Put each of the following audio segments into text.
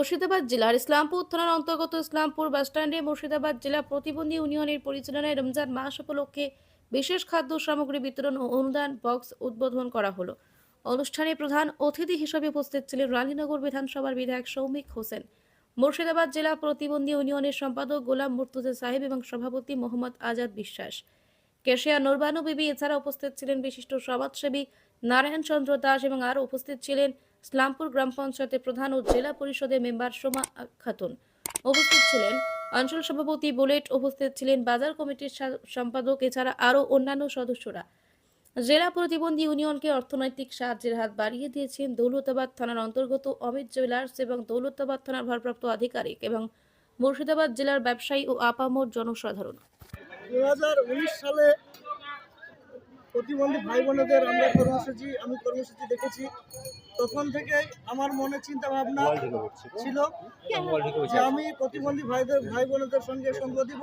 মুর্শিদাবাদ জেলার ইসলামপুর থানার অন্তর্গত ইসলামপুর বাসস্ট্যান্ডে মুর্শিদাবাদ জেলা প্রতিবন্ধী ইউনিয়নের পরিচালনায় রমজান মাস উপলক্ষে বিশেষ খাদ্য সামগ্রী বিতরণ ও অনুদান বক্স উদ্বোধন করা হলো। অনুষ্ঠানে প্রধান অতিথি হিসেবে উপস্থিত ছিলেন রানীনগর বিধানসভার বিধায়ক সৌমিক হোসেন। মুর্শিদাবাদ জেলা প্রতিবন্ধী ইউনিয়নের সম্পাদক গোলাম মুর্তুজা সাহেব এবং সভাপতি মোহাম্মদ আজাদ বিশ্বাস। কেশিয়া নুরবানু বিবি এছাড়া উপস্থিত ছিলেন বিশিষ্ট সমাজসেবী নারায়ণ চন্দ্র দাস এবং আরও উপস্থিত ছিলেন ইসলামপুর গ্রাম পঞ্চায়েতের প্রধান ও জেলা পরিষদের মেম্বার সোমা খাতুন। উপস্থিত ছিলেন অঞ্চল সভাপতি বুলেট, উপস্থিত ছিলেন বাজার কমিটির সম্পাদক, এছাড়া আরও অন্যান্য সদস্যরা। জেলা প্রতিবন্ধী ইউনিয়নকে অর্থনৈতিক সাহায্যের হাত বাড়িয়ে দিয়েছেন দৌলতাবাদ থানার অন্তর্গত অমিত জুয়েলার্স এবং দৌলতাবাদ থানার ভারপ্রাপ্ত আধিকারিক এবং মুর্শিদাবাদ জেলার ব্যবসায়ী ও আপামর জনসাধারণ। দু হাজার উনিশ সালে প্রতিবন্ধী ভাই বোনেদের আমরা কর্মসূচি আমি কর্মসূচি দেখেছি। তখন থেকে আমার মনে চিন্তা ভাবনা ছিল যে আমি প্রতিবন্ধী ভাইদের ভাই বোনেদের সঙ্গে সঙ্গ দিব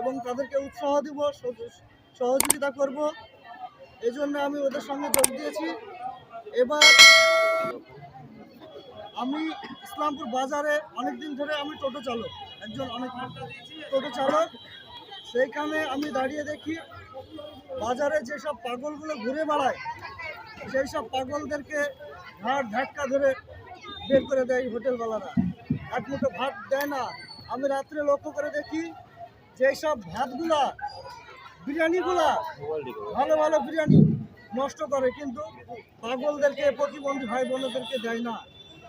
এবং তাদেরকে উৎসাহ দিব সহযোগিতা করব। এই জন্য আমি ওদের সঙ্গে যোগ দিয়েছি। এবার আমি ইসলামপুর বাজারে অনেক দিন ধরে আমি টোটো চালক একজন অনেক টোটো চালক। সেইখানে আমি দাঁড়িয়ে দেখি বাজারে যেসব পাগলগুলো ঘুরে বেড়ায়, সেই সব পাগলদেরকে ঘাট ধাক্কা ধরে বের করে দেয় হোটেলওয়ালারা। এক মুঠো ভাত দেয় না। আমি রাত্রে লক্ষ্য করে দেখি যে সব ভাতগুলা, বিরিয়ানিগুলা, ভালো ভালো বিরিয়ানি নষ্ট করে, কিন্তু পাগলদেরকে, প্রতিবন্ধী ভাই বোনদেরকে দেয় না।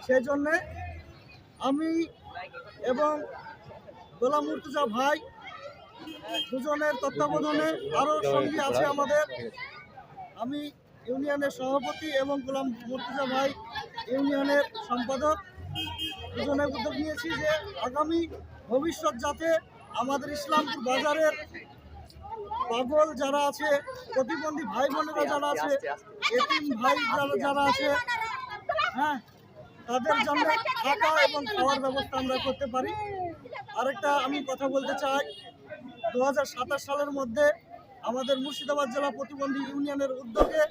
সেই জন্যে আমি এবং গোলাম মুর্তুজা ভাই দুজনের তত্ত্বাবধানে আরও সঙ্গী আছে আমাদের। আমি ইউনিয়নের সভাপতি এবং গোলাম মুর্তুজা ভাই ইউনিয়নের সম্পাদক। দুজনে উদ্যোগ নিয়েছি যে আগামী ভবিষ্যৎ যাতে আমাদের ইসলামপুর বাজারের পাগল যারা আছে, প্রতিবন্ধী ভাই বোনেরা যারা আছে, এতিম ভাই যারা যারা আছে হ্যাঁ তাদের জন্য থাকা এবং খাওয়ার ব্যবস্থা আমরা করতে পারি। আরেকটা আমি কথা বলতে চাই দু হাজার সাতাশ সালের মধ্যে আমাদের মুর্শিদাবাদ জেলা প্রতিবন্ধী ইউনিয়নের উদ্যোগে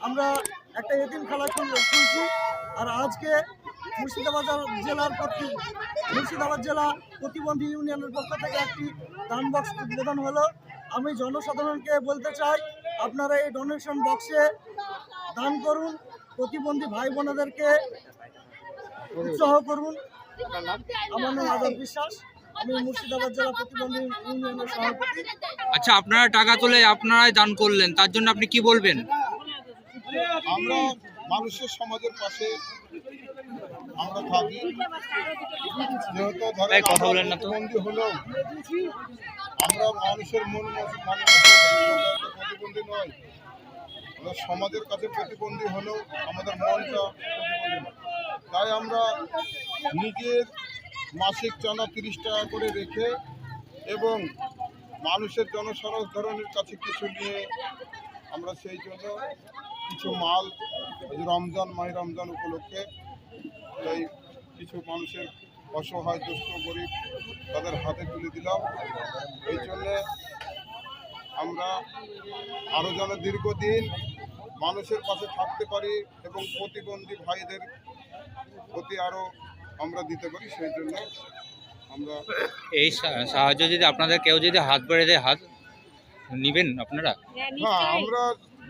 আমরা একটা এতিমখানা খুল- খুলছি। আর আজকে মুর্শিদাবাদ জেলার প্রতি মুর্শিদাবাদ জেলা প্রতিবন্ধী ইউনিয়নের পক্ষ থেকে একটি দান বক্স উদ্বোধন হলো। আমি জনসাধারণকে বলতে চাই আপনারা এই ডোনেশন বক্সে দান করুন। প্রতিবন্ধী ভাই বোনেদেরকে উৎসাহ করুন। আমার নাম আজাদ বিশ্বাস। আমি মুর্শিদাবাদ জেলা প্রতিবন্ধী ইউনিয়নের সভাপতি। আচ্ছা আপনারা টাকা তুলে আপনারাই দান করলেন তার জন্য আপনি কি বলবেন? আমরা মানুষের সমাজের পাশে আমরা থাকি। যেহেতু ধরেন কথা বলেন না তো। হলেও আমরা মানুষের মন প্রতিবন্ধী নয়। সমাজের কাছে প্রতিবন্ধী হলেও আমাদের মনটা তাই আমরা নিজের মাসিক চাঁদা তিরিশ টাকা করে রেখে এবং মানুষের জনসাধারণের কাছে কিছু নিয়ে আমরা সেই জন্য কিছু মাল রমজান মাহি রমজান উপলক্ষে তাই কিছু মানুষের অসহায়, দুস্থ, গরিব তাদের হাতে তুলে দিলাম। এই জন্যে আমরা আরও যেন দীর্ঘদিন মানুষের পাশে থাকতে পারি এবং প্রতিবন্ধী ভাইদের প্রতি আরও আমরা দিতে পারি সেই জন্য আমরা এই সা- সাহায্য যদি আপনাদের কেউ যদি হাত বেড়ে দেয় হাত নিবেন আপনারা? হ্যাঁ আমরা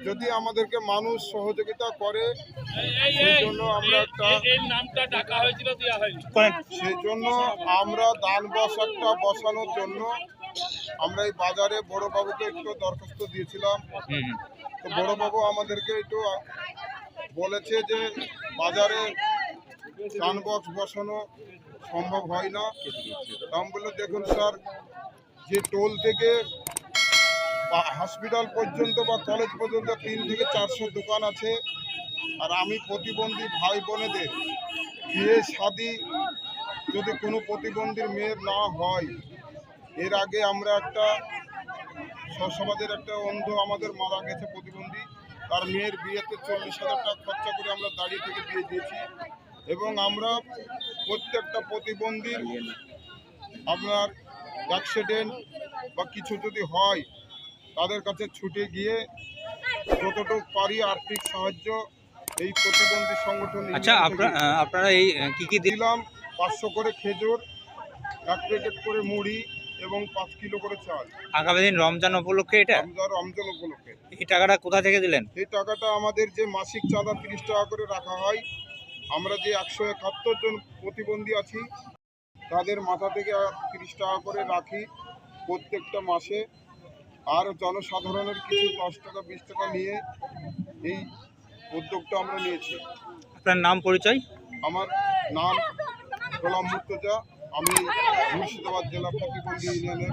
যদি আমাদেরকে মানুষ সহযোগিতা করে সেই জন্য আমরা একটা সেই জন্য আমরা দান বসাটা বসানোর জন্য আমরা এই বাজারে বড়বাবুকে একটু দরখাস্ত দিয়েছিলাম। তো বড়বাবু আমাদেরকে একটু বলেছে যে বাজারে দান বক্স বসানো সম্ভব হয় না। বললাম, দেখুন স্যার, যে টোল থেকে বা হসপিটাল পর্যন্ত বা কলেজ পর্যন্ত তিন থেকে চারশো দোকান আছে। আর আমি প্রতিবন্ধী ভাই বোনেদের বিয়ে শাদি যদি কোনো প্রতিবন্ধীর মেয়ের না হয়, এর আগে আমরা একটা সমাজের একটা অন্ধ আমাদের মারা গেছে প্রতিবন্ধী। তার মেয়ের বিয়েতে চল্লিশ হাজার টাকা খরচা করে আমরা দাঁড়িয়ে থেকে বিয়ে দিয়েছি। এবং আমরা প্রত্যেকটা প্রতিবন্ধীর আপনার অ্যাক্সিডেন্ট বা কিছু যদি হয় তাদের কাছে ছুটে গিয়ে যতটুকু পারি আর্থিক সাহায্য এই প্রতিবন্ধী সংগঠন আচ্ছা আপনারা এই কি কি দিলাম পাঁচশো করে খেজুর এক প্যাকেট করে মুড়ি এবং পাঁচ কিলো করে চাল। আগামী দিন রমজান উপলক্ষে এটা? রমজান উপলক্ষে। এই টাকাটা কোথা থেকে দিলেন? এই টাকাটা আমাদের যে মাসিক চাঁদা তিরিশ টাকা করে রাখা হয় আমরা যে একশো একাত্তর জন প্রতিবন্ধী আছি তাদের মাথা থেকে তিরিশ টাকা করে রাখি প্রত্যেকটা মাসে। আর জনসাধারণের কিছু দশ টাকা বিশ টাকা নিয়ে এই উদ্যোগটা আমরা নিয়েছি। আপনার নাম পরিচয়? আমার নাম গোলাম মুর্তজা। আমি মুর্শিদাবাদ জেলা প্রতিবন্ধী ইউনিয়নের